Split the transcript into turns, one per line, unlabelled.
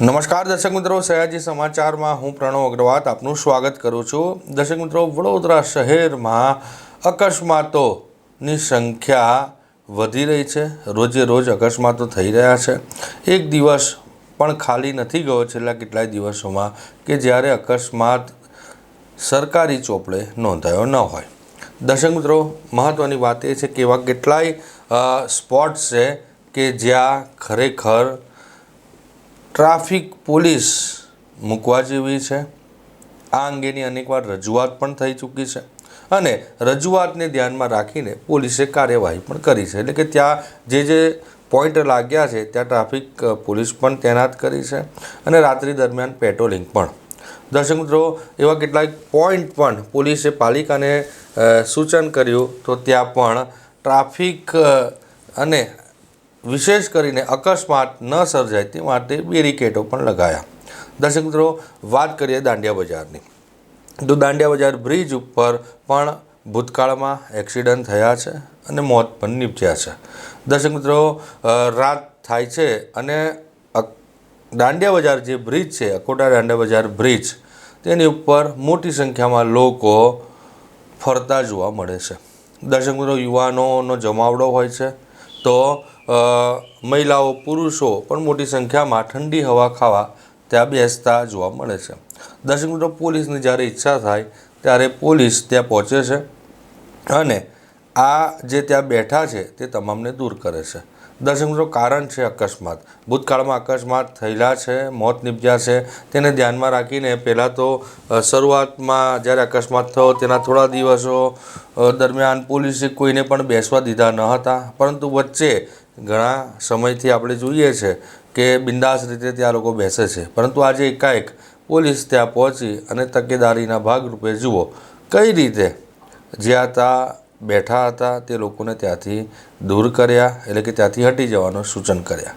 નમસ્કાર, દર્શક મિત્રો. સયાજી સમાચારમાં હું પ્રણવ અગ્રવાલ આપનું સ્વાગત કરું છું. દર્શક મિત્રો, વડોદરા શહેરમાં અકસ્માતોની સંખ્યા વધી રહી છે. રોજે રોજ અકસ્માતો થઈ રહ્યા છે. એક દિવસ પણ ખાલી નથી ગયો. છેલ્લા કેટલાય દિવસોમાં કે જ્યારે અકસ્માત સરકારી ચોપડે નોંધાયો ન હોય. દર્શક મિત્રો મહત્ત્વની વાત એ છે કે એવા કેટલાય સ્પોટ્સ છે કે જ્યાં ખરેખર ટ્રાફિક પોલીસ મૂકવા જેવી છે. આ અંગેની અનેકવાર રજૂઆત પણ થઈ ચૂકી છે અને રજૂઆતને ધ્યાનમાં રાખીને પોલીસે કાર્યવાહી પણ કરી છે. એટલે કે ત્યાં જે જે પોઈન્ટ લાગ્યા છે, ત્યાં ટ્રાફિક પોલીસ પણ તૈનાત કરી છે અને રાત્રિ દરમિયાન પેટ્રોલિંગ પણ. દર્શક મિત્રો, એવા કેટલાક પોઈન્ટ પણ પોલીસે પાલિકાને સૂચન કર્યું તો ત્યાં પણ ટ્રાફિક અને વિશેષ કરીને અકસ્માત ન સર્જાય તે માટે બેરિકેડો પણ લગાયા. દર્શક મિત્રો, વાત કરીએ દાંડિયા બજારની. તો દાંડિયા બજાર બ્રિજ ઉપર પણ ભૂતકાળમાં એક્સિડન્ટ થયા છે અને મોત પણ નીપજ્યા છે. દર્શક મિત્રો રાત થાય છે અને દાંડિયા બજાર જે બ્રિજ છે, અકોટા દાંડિયા બજાર બ્રિજ, તેની ઉપર મોટી સંખ્યામાં લોકો ફરતા જોવા મળે છે. દર્શક મિત્રો, યુવાનોનો જમાવડો હોય છે તો મહિલાઓ, પુરુષો પણ મોટી સંખ્યામાં ઠંડી હવા ખાવા ત્યાં બેસતા જોવા મળે છે. દર્શક મિત્રો, પોલીસની જ્યારે ઈચ્છા થાય ત્યારે પોલીસ ત્યાં પહોંચે છે અને આ જે ત્યાં બેઠા છે તે તમામને દૂર કરે છે. દર્શક મિત્રો, કારણ છે અકસ્માત. ભૂતકાળમાં અકસ્માત થયેલા છે, મોત નીપજ્યા છે. તેને ધ્યાનમાં રાખીને પહેલાં તો શરૂઆતમાં જ્યારે અકસ્માત થયો તેના થોડા દિવસો દરમિયાન પોલીસે કોઈને પણ બેસવા દીધા ન હતા. પરંતુ વચ્ચે ઘણા સમયથી આપણે જોઈએ છે કે બિંદાસ રીતે ત્યાં લોકો બેસે છે. પરંતુ આજે એકાએક પોલીસ ત્યાં પહોંચી અને તકેદારીના ભાગરૂપે જુઓ, કઈ રીતે જ્યાં ત્યાં બેઠા હતા તે લોકોને ત્યાંથી દૂર કર્યા, એટલે કે ત્યાંથી હટી જવાનું સૂચન કર્યા.